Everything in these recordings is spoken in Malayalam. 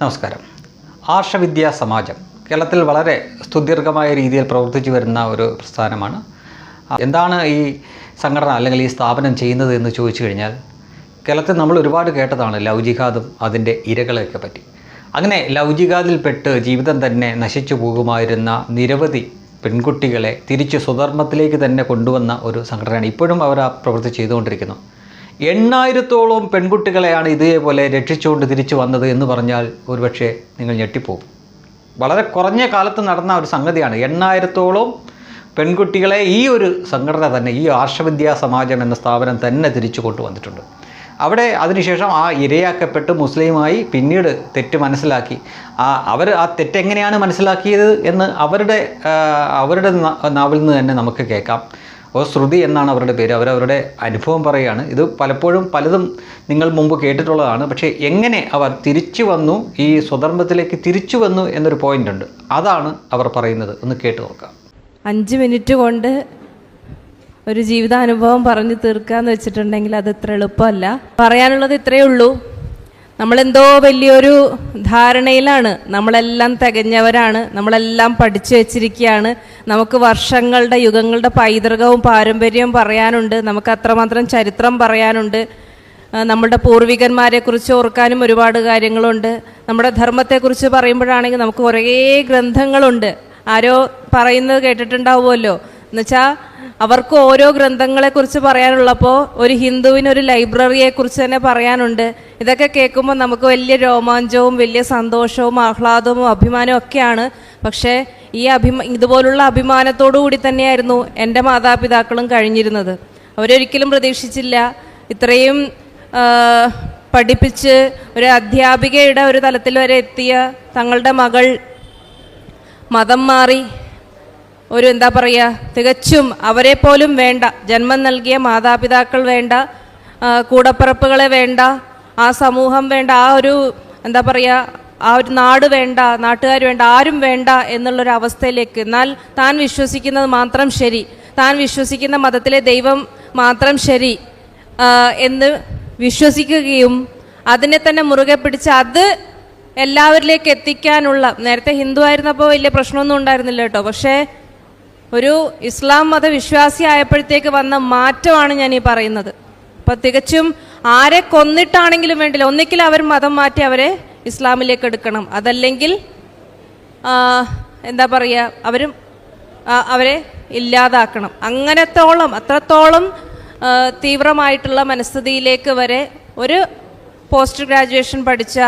നമസ്കാരം. ആർഷവിദ്യാ സമാജം കേരളത്തിൽ വളരെ സ്തുദീർഘമായ രീതിയിൽ പ്രവർത്തിച്ചു വരുന്ന ഒരു പ്രസ്ഥാനമാണ്. എന്താണ് ഈ സംഘടന അല്ലെങ്കിൽ ഈ സ്ഥാപനം ചെയ്യുന്നത് എന്ന് ചോദിച്ചു കഴിഞ്ഞാൽ കേരളത്തിൽ നമ്മൾ ഒരുപാട് കേട്ടതാണ് ലവ് ജിഹാദും അതിന്റെ ഇരകളെയൊക്കെ പറ്റി. അങ്ങനെ ലവ് ജിഹാദിൽപ്പെട്ട് ജീവിതം തന്നെ നശിച്ചു പോകുമായിരുന്ന നിരവധി പെൺകുട്ടികളെ തിരിച്ച് സ്വധർമ്മത്തിലേക്ക് തന്നെ കൊണ്ടുവന്ന ഒരു സംഘടനയാണ് ഇപ്പോഴും അവർ ആ പ്രവൃത്തി ചെയ്തുകൊണ്ടിരിക്കുന്നു. എണ്ണായിരത്തോളം പെൺകുട്ടികളെയാണ് ഇതേപോലെ രക്ഷിച്ചുകൊണ്ട് തിരിച്ചു വന്നത് എന്ന് പറഞ്ഞാൽ ഒരുപക്ഷെ നിങ്ങൾ ഞെട്ടിപ്പോകും. വളരെ കുറഞ്ഞ കാലത്ത് നടന്ന ഒരു സംഗതിയാണ്. എണ്ണായിരത്തോളം പെൺകുട്ടികളെ ഈ ഒരു സംഘടന തന്നെ ഈ ആർഷവിദ്യാ സമാജം എന്ന സ്ഥാപനം തന്നെ തിരിച്ചു കൊണ്ടുവന്നിട്ടുണ്ട്. അവിടെ അതിനുശേഷം ആ ഇരയാക്കപ്പെട്ട് മുസ്ലിമായി പിന്നീട് തെറ്റ് മനസ്സിലാക്കി. ആ അവർ ആ തെറ്റെങ്ങനെയാണ് മനസ്സിലാക്കിയത് എന്ന് അവരുടെ അവരുടെ നാവിൽ നിന്ന് തന്നെ നമുക്ക് കേൾക്കാം. ഓ ശ്രുതി എന്നാണ് അവരുടെ പേര്. അവരവരുടെ അനുഭവം പറയുകയാണ്. ഇത് പലപ്പോഴും പലതും നിങ്ങൾ മുമ്പ് കേട്ടിട്ടുള്ളതാണ്. പക്ഷേ എങ്ങനെ അവർ തിരിച്ചു വന്നു? ഈ സ്വധർമ്മത്തിലേക്ക് തിരിച്ചു വന്നു എന്നൊരു പോയിന്റ് ഉണ്ട്. അതാണ് അവർ പറയുന്നത്. ഒന്ന് കേട്ട് നോക്കാം. അഞ്ച് മിനിറ്റ് കൊണ്ട് ഒരു ജീവിതാനുഭവം പറഞ്ഞു തീർക്കാന്ന് വെച്ചിട്ടുണ്ടെങ്കിൽ അത് ഇത്ര എളുപ്പമല്ല. പറയാനുള്ളത് ഇത്രയേ ഉള്ളൂ. നമ്മളെന്തോ വലിയൊരു ധാരണയിലാണ്. നമ്മളെല്ലാം തികഞ്ഞവരാണ്. നമ്മളെല്ലാം പഠിച്ചു വെച്ചിരിക്കുകയാണ്. നമുക്ക് വർഷങ്ങളുടെ യുഗങ്ങളുടെ പൈതൃകവും പാരമ്പര്യവും പറയാനുണ്ട്. നമുക്ക് അത്രമാത്രം ചരിത്രം പറയാനുണ്ട്. നമ്മുടെ പൂർവികന്മാരെക്കുറിച്ച് ഓർക്കാനും ഒരുപാട് കാര്യങ്ങളുണ്ട്. നമ്മുടെ ധർമ്മത്തെക്കുറിച്ച് പറയുമ്പോഴാണെങ്കിൽ നമുക്ക് കുറേ ഗ്രന്ഥങ്ങളുണ്ട്. ആരോ പറയുന്നത് കേട്ടിട്ടുണ്ടാവുമല്ലോ. എന്നുവെച്ചാൽ അവർക്ക് ഓരോ ഗ്രന്ഥങ്ങളെക്കുറിച്ച് പറയാനുള്ളപ്പോൾ ഒരു ഹിന്ദുവിന് ഒരു ലൈബ്രറിയെക്കുറിച്ച് തന്നെ പറയാനുണ്ട്. ഇതൊക്കെ കേൾക്കുമ്പോൾ നമുക്ക് വലിയ രോമാഞ്ചവും വലിയ സന്തോഷവും ആഹ്ലാദവും അഭിമാനവും ഒക്കെയാണ്. പക്ഷേ ഈ അഭിമ ഇതുപോലുള്ള അഭിമാനത്തോടു കൂടി തന്നെയായിരുന്നു എന്റെ മാതാപിതാക്കളും കഴിഞ്ഞിരുന്നത്. അവരൊരിക്കലും പ്രതീക്ഷിച്ചില്ല ഇത്രയും പഠിപ്പിച്ച് ഒരു അധ്യാപികയുടെ ഒരു തലത്തിൽ വരെ എത്തിയ തങ്ങളുടെ മകൾ മതം മാറി ഒരു എന്താ പറയുക തികച്ചും അവരെ പോലും വേണ്ട ജന്മം നൽകിയ മാതാപിതാക്കൾ വേണ്ട കൂടപ്പിറപ്പുകളെ വേണ്ട ആ സമൂഹം വേണ്ട ആ ഒരു എന്താ പറയുക ആ ഒരു നാട് വേണ്ട നാട്ടുകാർ വേണ്ട ആരും വേണ്ട എന്നുള്ളൊരു അവസ്ഥയിലേക്ക്. എന്നാൽ താൻ വിശ്വസിക്കുന്നത് മാത്രം ശരി. താൻ വിശ്വസിക്കുന്ന മതത്തിലെ ദൈവം മാത്രം ശരി എന്ന് വിശ്വസിക്കുകയും അതിനെ തന്നെ മുറുകെ പിടിച്ച് അത് എല്ലാവരിലേക്ക് എത്തിക്കാനുള്ള നേരത്തെ ഹിന്ദു ആയിരുന്നപ്പോൾ വലിയ പ്രശ്നമൊന്നും ഉണ്ടായിരുന്നില്ല കേട്ടോ. പക്ഷേ ഒരു ഇസ്ലാം മത വിശ്വാസി ആയപ്പോഴത്തേക്ക് വന്ന മാറ്റമാണ് ഞാൻ ഈ പറയുന്നത്. അപ്പൊ തികച്ചും ആരെ കൊന്നിട്ടാണെങ്കിലും വേണ്ടില്ല. ഒന്നിക്കിൽ അവർ മതം മാറ്റി അവരെ ഇസ്ലാമിലേക്ക് എടുക്കണം. അതല്ലെങ്കിൽ എന്താ പറയുക അവരും അവരെ ഇല്ലാതാക്കണം. അങ്ങനത്തോളം അത്രത്തോളം തീവ്രമായിട്ടുള്ള മനസ്ഥിതിയിലേക്ക് വരെ ഒരു പോസ്റ്റ് ഗ്രാജുവേഷൻ പഠിച്ച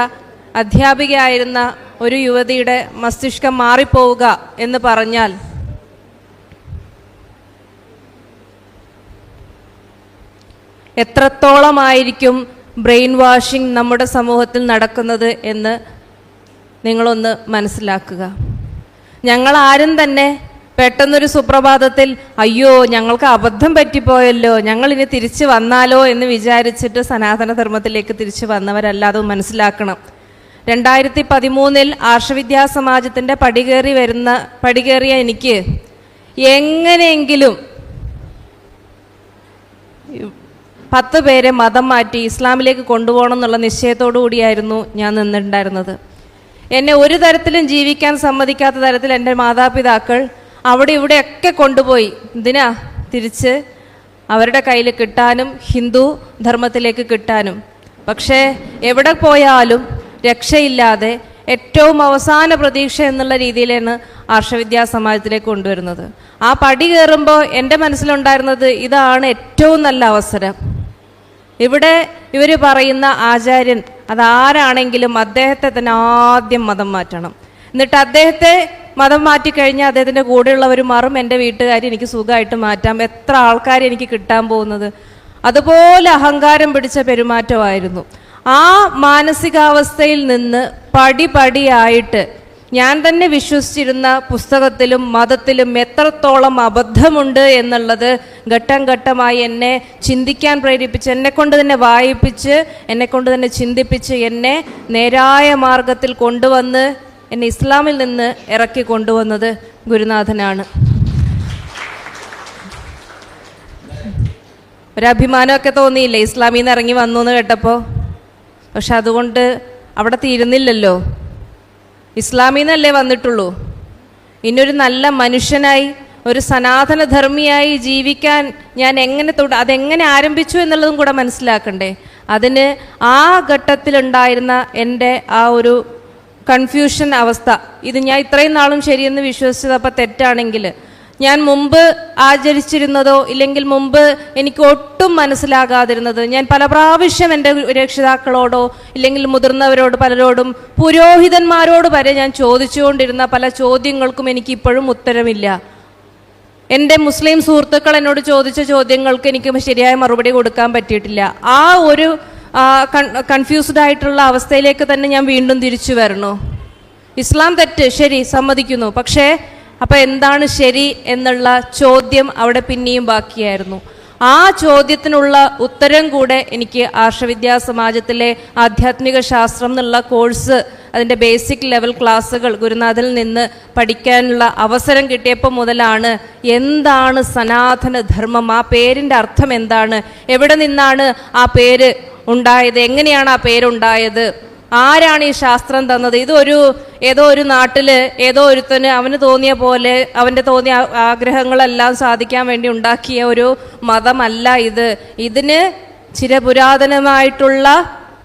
അധ്യാപികയായിരുന്ന ഒരു യുവതിയുടെ മസ്തിഷ്കം മാറിപ്പോവുക എന്ന് പറഞ്ഞാൽ എത്രത്തോളമായിരിക്കും ബ്രെയിൻ വാഷിംഗ് നമ്മുടെ സമൂഹത്തിൽ നടക്കുന്നത് എന്ന് നിങ്ങളൊന്ന് മനസ്സിലാക്കുക. ഞങ്ങൾ ആരും തന്നെ പെട്ടെന്നൊരു സുപ്രഭാതത്തിൽ അയ്യോ ഞങ്ങൾക്ക് അബദ്ധം പറ്റിപ്പോയല്ലോ ഞങ്ങൾ ഇനി തിരിച്ചു വന്നാലോ എന്ന് വിചാരിച്ചിട്ട് സനാതന ധർമ്മത്തിലേക്ക് തിരിച്ചു വന്നവരല്ലാതെ മനസ്സിലാക്കണം. രണ്ടായിരത്തി പതിമൂന്നിൽ ആർഷവിദ്യാ സമാജത്തിന്റെ പടികേറി വരുന്ന പടികേറിയ എനിക്ക് എങ്ങനെയെങ്കിലും പത്ത് പേരെ മതം മാറ്റി ഇസ്ലാമിലേക്ക് കൊണ്ടുപോകണം എന്നുള്ള നിശ്ചയത്തോടു കൂടിയായിരുന്നു ഞാൻ നിന്നിട്ടുണ്ടായിരുന്നത്. എന്നെ ഒരു തരത്തിലും ജീവിക്കാൻ സമ്മതിക്കാത്ത തരത്തിൽ എന്റെ മാതാപിതാക്കൾ അവിടെ ഇവിടെയൊക്കെ കൊണ്ടുപോയി. എന്തിനാ? തിരിച്ച് അവരുടെ കയ്യിൽ കിട്ടാനും ഹിന്ദു ധർമ്മത്തിലേക്ക് കിട്ടാനും. പക്ഷേ എവിടെ പോയാലും രക്ഷയില്ലാതെ ഏറ്റവും അവസാന പ്രതീക്ഷ എന്നുള്ള രീതിയിലാണ് ആർഷവിദ്യാ സമാജത്തിലേക്ക് കൊണ്ടുവരുന്നത്. ആ പടി കയറുമ്പോൾ എന്റെ മനസ്സിലുണ്ടായിരുന്നത് ഇതാണ് ഏറ്റവും നല്ല അവസരം. ഇവിടെ ഇവർ പറയുന്ന ആചാര്യൻ അതാരാണെങ്കിലും അദ്ദേഹത്തെ തന്നെ ആദ്യം മതം മാറ്റണം. എന്നിട്ട് അദ്ദേഹത്തെ മതം മാറ്റിക്കഴിഞ്ഞാൽ അദ്ദേഹത്തിന്റെ കൂടെയുള്ളവർ മാറും എന്റെ വീട്ടുകാർ എനിക്ക് സുഖമായിട്ട് മാറ്റാം. എത്ര ആൾക്കാർ എനിക്ക് കിട്ടാൻ പോകുന്നത്? അതുപോലെ അഹങ്കാരം പിടിച്ച പെരുമാറ്റമായിരുന്നു. ആ മാനസികാവസ്ഥയിൽ നിന്ന് പടി പടിയായിട്ട് ഞാൻ തന്നെ വിശ്വസിച്ചിരുന്ന പുസ്തകത്തിലും മതത്തിലും എത്രത്തോളം അബദ്ധമുണ്ട് എന്നുള്ളത് ഘട്ടം ഘട്ടമായി എന്നെ ചിന്തിക്കാൻ പ്രേരിപ്പിച്ച് എന്നെക്കൊണ്ട് തന്നെ വായിപ്പിച്ച് എന്നെക്കൊണ്ട് തന്നെ ചിന്തിപ്പിച്ച് എന്നെ നേരായ മാർഗത്തിൽ കൊണ്ടുവന്ന് എന്നെ ഇസ്ലാമിൽ നിന്ന് ഇറക്കി കൊണ്ടുവന്നത് ഗുരുനാഥനാണ്. ഒരഭിമാനമൊക്കെ തോന്നിയില്ലേ? ഇസ്ലാമിൽ നിന്ന് ഇറങ്ങി വന്നു എന്ന് കേട്ടപ്പോൾ പക്ഷെ അതുകൊണ്ട് അവിടെ തീരുന്നില്ലല്ലോ. ഇസ്ലാമിൽ നിന്നല്ലേ വന്നിട്ടുള്ളൂ? ഇനിയൊരു നല്ല മനുഷ്യനായി ഒരു സനാതന ധർമ്മിയായി ജീവിക്കാൻ ഞാൻ എങ്ങനെ തൊട അതെങ്ങനെ ആരംഭിച്ചു എന്നുള്ളതും കൂടെ മനസ്സിലാക്കണ്ടേ? അതിന് ആ ഘട്ടത്തിലുണ്ടായിരുന്ന എന്റെ ആ ഒരു കൺഫ്യൂഷൻ അവസ്ഥ. ഇത് ഞാൻ ഇത്രയും നാളും ശരിയെന്ന് വിശ്വസിച്ചത് അപ്പം തെറ്റാണെങ്കിൽ ഞാൻ മുമ്പ് ആചരിച്ചിരുന്നതോ ഇല്ലെങ്കിൽ മുമ്പ് എനിക്ക് ഒട്ടും മനസ്സിലാകാതിരുന്നത്. ഞാൻ പല പ്രാവശ്യം എന്റെ രക്ഷിതാക്കളോടോ ഇല്ലെങ്കിൽ മുതിർന്നവരോട് പലരോടും പുരോഹിതന്മാരോട് വരെ ഞാൻ ചോദിച്ചുകൊണ്ടിരുന്ന പല ചോദ്യങ്ങൾക്കും എനിക്ക് ഇപ്പോഴും ഉത്തരമില്ല. എന്റെ മുസ്ലിം സുഹൃത്തുക്കൾ എന്നോട് ചോദിച്ച ചോദ്യങ്ങൾക്ക് എനിക്ക് ശരിയായ മറുപടി കൊടുക്കാൻ പറ്റിയിട്ടില്ല. ആ ഒരു കൺഫ്യൂസ്ഡ് ആയിട്ടുള്ള അവസ്ഥയിലേക്ക് തന്നെ ഞാൻ വീണ്ടും തിരിച്ചു വരണോ ഇസ്ലാം തെറ്റ് ശരി സമ്മതിക്കുന്നു. പക്ഷേ അപ്പം എന്താണ് ശരി എന്നുള്ള ചോദ്യം അവിടെ പിന്നെയും ബാക്കിയായിരുന്നു. ആ ചോദ്യത്തിനുള്ള ഉത്തരം കൂടെ എനിക്ക് ആർഷവിദ്യാ സമാജത്തിലെ ആധ്യാത്മിക ശാസ്ത്രം എന്നുള്ള കോഴ്സ് അതിന്റെ ബേസിക് ലെവൽ ക്ലാസ്സുകൾ ഗുരുനാഥിൽ നിന്ന് പഠിക്കാനുള്ള അവസരം കിട്ടിയപ്പോൾ മുതലാണ് എന്താണ് സനാതന ധർമ്മം ആ പേരിന്റെ അർത്ഥം എന്താണ് എവിടെ നിന്നാണ് ആ പേര് ഉണ്ടായത് എങ്ങനെയാണ് ആ പേരുണ്ടായത്? ആരാണ് ഈ ശാസ്ത്രം തന്നത്? ഇതൊരു ഏതോ ഒരു നാട്ടിൽ ഏതോ ഒരുത്തന് അവന് തോന്നിയ പോലെ അവന്റെ തോന്നിയ ആഗ്രഹങ്ങളെല്ലാം സാധിക്കാൻ വേണ്ടി ഉണ്ടാക്കിയ ഒരു മതമല്ല ഇത്. ഇതിന് ചിരപുരാതനമായിട്ടുള്ള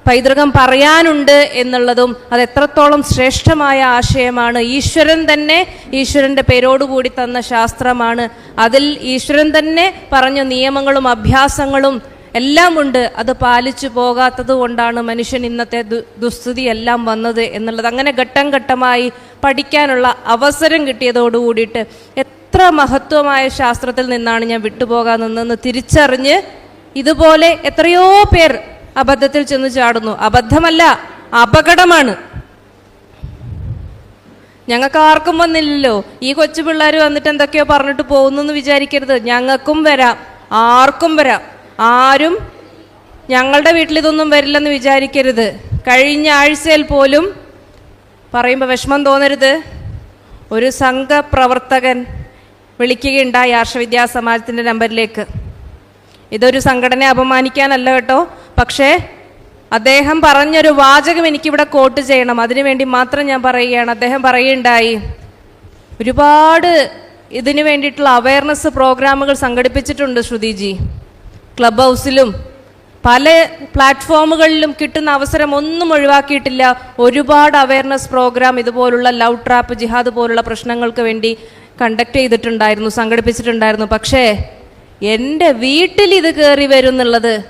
പൈതൃകം പറയാനുണ്ട് എന്നുള്ളതും അത് എത്രത്തോളം ശ്രേഷ്ഠമായ ആശയമാണ്. ഈശ്വരൻ തന്നെ ഈശ്വരന്റെ പേരോടുകൂടി തന്ന ശാസ്ത്രമാണ്. അതിൽ ഈശ്വരൻ തന്നെ പറഞ്ഞ നിയമങ്ങളും അഭ്യാസങ്ങളും എല്ലാം ഉണ്ട് അത് പാലിച്ചു പോകാത്തത് കൊണ്ടാണ് മനുഷ്യൻ ഇന്നത്തെ ദുസ്ഥിതി എല്ലാം വന്നത് എന്നുള്ളത്. അങ്ങനെ ഘട്ടം ഘട്ടമായി പഠിക്കാനുള്ള അവസരം കിട്ടിയതോടുകൂടിയിട്ട് എത്ര മഹത്വമായ ശാസ്ത്രത്തിൽ നിന്നാണ് ഞാൻ വിട്ടുപോകാൻ നിന്നെന്ന് തിരിച്ചറിഞ്ഞ് ഇതുപോലെ എത്രയോ പേർ അബദ്ധത്തിൽ ചെന്ന് ചാടുന്നു. അബദ്ധമല്ല അപകടമാണ്. ഞങ്ങൾക്ക് ആർക്കും വന്നില്ലല്ലോ. ഈ കൊച്ചു പിള്ളേർ വന്നിട്ട് എന്തൊക്കെയോ പറഞ്ഞിട്ട് പോകുന്നു എന്ന് വിചാരിക്കരുത്. ഞങ്ങൾക്കും വരാം. ആർക്കും വരാം. ആരും ഞങ്ങളുടെ വീട്ടിൽ ഇതൊന്നും വരില്ലെന്ന് വിചാരിക്കരുത്. കഴിഞ്ഞ ആഴ്ചയിൽ പോലും പറയുമ്പോൾ വിഷമം തോന്നരുത്. ഒരു സംഘപ്രവർത്തകൻ വിളിക്കുകയുണ്ടായി ആർഷവിദ്യാ സമാജത്തിന്റെ നമ്പറിലേക്ക്. ഇതൊരു സംഘടനയെ അപമാനിക്കാനല്ല കേട്ടോ. പക്ഷേ അദ്ദേഹം പറഞ്ഞൊരു വാചകം എനിക്കിവിടെ കോട്ട് ചെയ്യണം. അതിനുവേണ്ടി മാത്രം ഞാൻ പറയുകയാണ്. അദ്ദേഹം പറയുകയുണ്ടായി ഒരുപാട് ഇതിനു വേണ്ടിയിട്ടുള്ള അവയർനെസ് പ്രോഗ്രാമുകൾ സംഘടിപ്പിച്ചിട്ടുണ്ട് ശ്രുതിജി. ക്ലബ് ഹൗസിലും പല പ്ലാറ്റ്ഫോമുകളിലും കിട്ടുന്ന അവസരം ഒന്നും ഒഴിവാക്കിയിട്ടില്ല. ഒരുപാട് അവയർനെസ് പ്രോഗ്രാം ഇതുപോലുള്ള ലവ് ട്രാപ്പ് ജിഹാദ് പോലുള്ള പ്രശ്നങ്ങൾക്ക് വേണ്ടി കണ്ടക്ട് ചെയ്തിട്ടുണ്ടായിരുന്നു സംഘടിപ്പിച്ചിട്ടുണ്ടായിരുന്നു. പക്ഷേ എന്റെ വീട്ടിൽ ഇത് കയറി വരുന്നുള്ളത്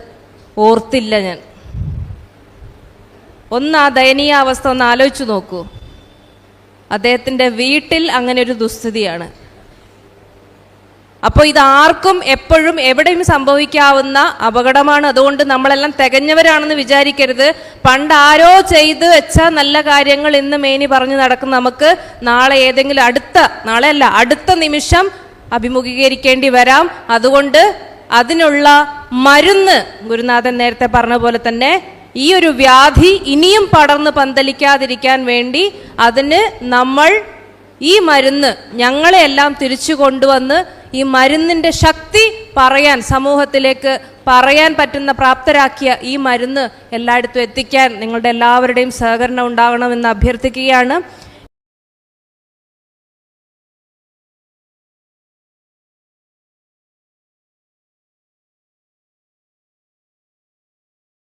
ഓർത്തില്ല ഞാൻ. ഒന്ന് ആ ദയനീയാവസ്ഥ ഒന്ന് ആലോചിച്ചു നോക്കൂ. അദ്ദേഹത്തിന്റെ വീട്ടിൽ അങ്ങനെ ഒരു ദുസ്ഥിതിയാണ്. അപ്പോൾ ഇതാർക്കും എപ്പോഴും എവിടെയും സംഭവിക്കാവുന്ന അപകടമാണ്. അതുകൊണ്ട് നമ്മളെല്ലാം തികഞ്ഞവരാണെന്ന് വിചാരിക്കരുത്. പണ്ട് ആരോ ചെയ്ത് വെച്ച നല്ല കാര്യങ്ങൾ ഇന്ന് മേനി പറഞ്ഞു നടക്കുന്ന നമുക്ക് നാളെ ഏതെങ്കിലും അടുത്ത നാളെ അല്ല അടുത്ത നിമിഷം അഭിമുഖീകരിക്കേണ്ടി വരാം. അതുകൊണ്ട് അതിനുള്ള മരുന്ന് ഗുരുനാഥൻ നേരത്തെ പറഞ്ഞ പോലെ തന്നെ ഈ ഒരു വ്യാധി ഇനിയും പടർന്ന് പന്തലിക്കാതിരിക്കാൻ വേണ്ടി അതിന് നമ്മൾ ഈ മരുന്ന് ഞങ്ങളെയെല്ലാം തിരിച്ചു കൊണ്ടുവന്ന് ഈ മരുന്നിന്റെ ശക്തി പറയാൻ സമൂഹത്തിലേക്ക് പറയാൻ പറ്റുന്ന പ്രാപ്തരാക്കിയ ഈ മരുന്ന് എല്ലായിടത്തും എത്തിക്കാൻ നിങ്ങളുടെ എല്ലാവരുടെയും സഹകരണം ഉണ്ടാകണമെന്ന് അഭ്യർത്ഥിക്കുകയാണ്.